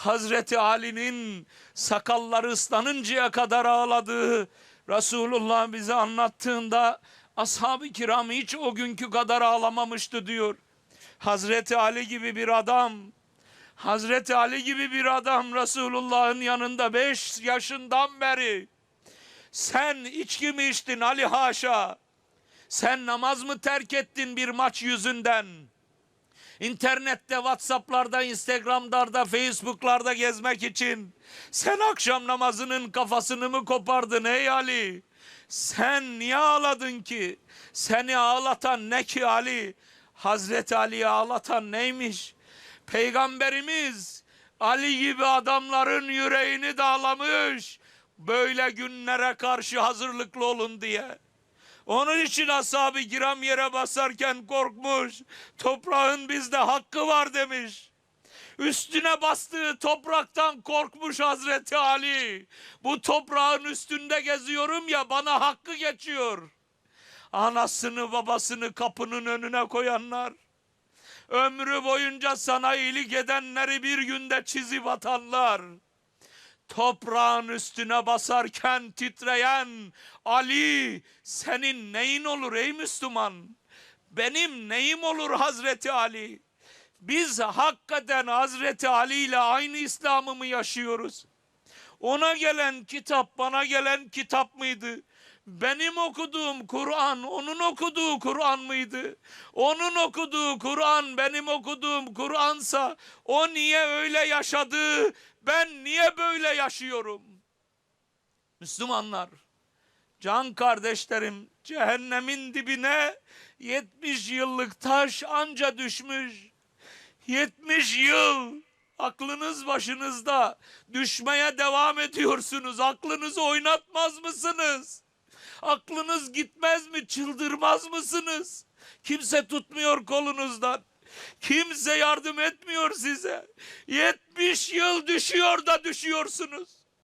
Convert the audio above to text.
Hazreti Ali'nin sakalları ıslanıncaya kadar ağladığı Resulullah bize anlattığında ashab-ı kiram hiç o günkü kadar ağlamamıştı diyor. Hazreti Ali gibi bir adam Hazreti Ali gibi bir adam Resulullah'ın yanında 5 yaşından beri sen içki mi içtin Ali haşa? Sen namaz mı terk ettin bir maç yüzünden? İnternette, Whatsapp'larda, Instagram'larda, Facebook'larda gezmek için sen akşam namazının kafasını mı kopardın ey Ali? Sen niye ağladın ki? Seni ağlatan ne ki Ali? Hazreti Ali'yi ağlatan neymiş? Peygamberimiz Ali gibi adamların yüreğini dağlamış. Böyle günlere karşı hazırlıklı olun diye. Onun için ashab-ı kiram yere basarken korkmuş. Toprağın bizde hakkı var demiş. Üstüne bastığı topraktan korkmuş Hazreti Ali. Bu toprağın üstünde geziyorum ya bana hakkı geçiyor. Anasını babasını kapının önüne koyanlar. Ömrü boyunca sana iyilik edenleri bir günde çizip atanlar toprağın üstüne basarken titreyen Ali senin neyin olur ey Müslüman? Benim neyim olur Hazreti Ali? Biz hakikaten Hazreti Ali ile aynı İslam'ı mı yaşıyoruz? Ona gelen kitap bana gelen kitap mıydı? Benim okuduğum Kur'an onun okuduğu Kur'an mıydı? Onun okuduğu Kur'an benim okuduğum Kur'ansa o niye öyle yaşadı? Ben niye böyle yaşıyorum? Müslümanlar, can kardeşlerim cehennemin dibine 70 yıllık taş anca düşmüş. 70 yıl aklınız başınızda düşmeye devam ediyorsunuz. Aklınızı oynatmaz mısınız? Aklınız gitmez mi? Çıldırmaz mısınız? Kimse tutmuyor kolunuzdan. Kimse yardım etmiyor size. 70 yıl düşüyor da düşüyorsunuz.